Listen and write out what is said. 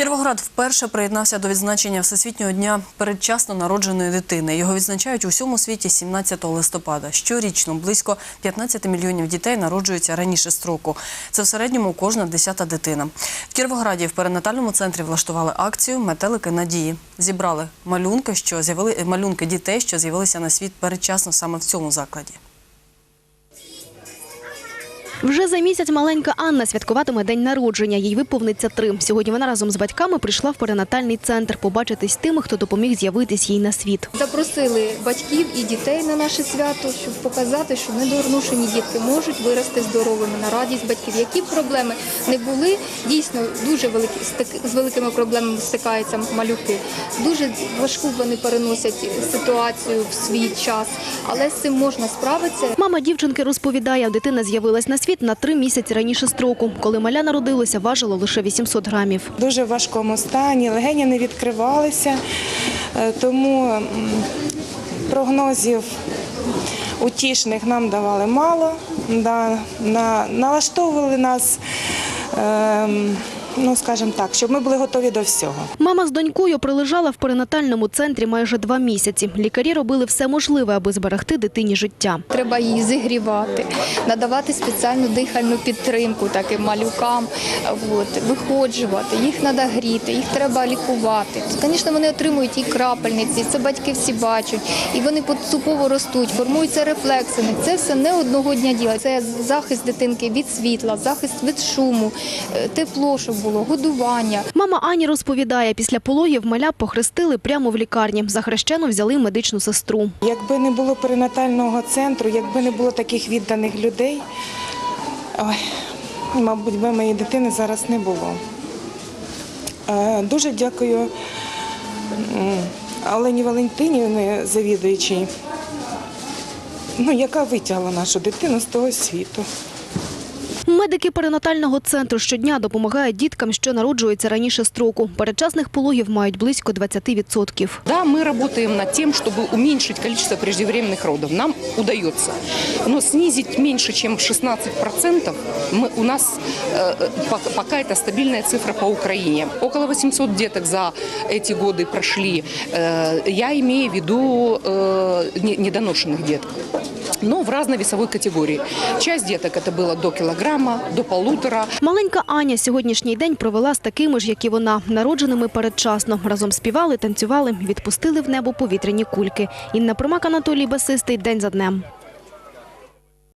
Кіровоград вперше приєднався до відзначення Всесвітнього дня передчасно народженої дитини. Його відзначають у всьому світі 17 листопада. Щорічно близько 15 мільйонів дітей народжуються раніше строку. Це в середньому кожна десята дитина. В Кіровограді в перинатальному центрі влаштували акцію Метелики надії. Зібрали малюнки, що з'явили малюнки дітей, що з'явилися на світ передчасно саме в цьому закладі. Вже за місяць маленька Анна святкуватиме день народження. Їй виповниться три. Сьогодні вона разом з батьками прийшла в перинатальний центр побачитись з тими, хто допоміг з'явитись їй на світ. Запросили батьків і дітей на наше свято, щоб показати, що недоношені дітки можуть вирости здоровими на радість батьків. Які б проблеми не були, дійсно дуже великі з великими проблемами стикаються малюки. Дуже важку вони переносять ситуацію в свій час, але з цим можна справитися. Мама дівчинки розповідає, дитина з'явилась на світ на три місяці раніше строку. Коли маля народилося, важило лише 800 грамів. Дуже в важкому стані, легені не відкривалися, е, тому прогнозів утішних нам давали мало. На, налаштовували нас, ем, ну скажімо так, щоб ми були готові до всього. Мама з донькою пролежала в перинатальному центрі майже два місяці. Лікарі робили все можливе, аби зберегти дитині життя. Треба її зігрівати, надавати спеціальну дихальну підтримку таким малюкам, от, виходжувати, їх треба гріти, їх треба лікувати. Звісно, вони отримують і крапельниці, це батьки всі бачать, і вони поступово ростуть, формуються рефлекси. Це все не одного дня діла. Це захист дитинки від світла, захист від шуму, е, тепло, щоб було, годування. Мама Ані розповідає, після пологів маля похрестили прямо в лікарні. За хрещену взяли медичну сестру. Якби не було перинатального центру, якби не було таких відданих людей, ой, мабуть, би моєї дитини зараз не було. Е, Дуже дякую Олені Валентинівні, завідуючій, ну, яка витягла нашу дитину з того світу. Медики перинатального центру щодня допомагають діткам, що народжуються раніше строку. Передчасних пологів мають близько 20%. Да, мы работаем над тем, чтобы уменьшить количество преждевременных родов. Нам удается. Но снизить меньше, чем 16% мы, у нас э, пок- пока это стабильная цифра по Украине. Около 800 деток за эти годы прошли. Э, я имею в виду э, не- недоношенных деток. Но в разной весовой категории. Часть деток это было до килограмма, до полутора. Маленька Аня сьогоднішній день провела з такими ж, як і вона, народженими передчасно. Разом співали, танцювали, відпустили в небо повітряні кульки. Інна Примак, Анатолій Басистий. День за днем.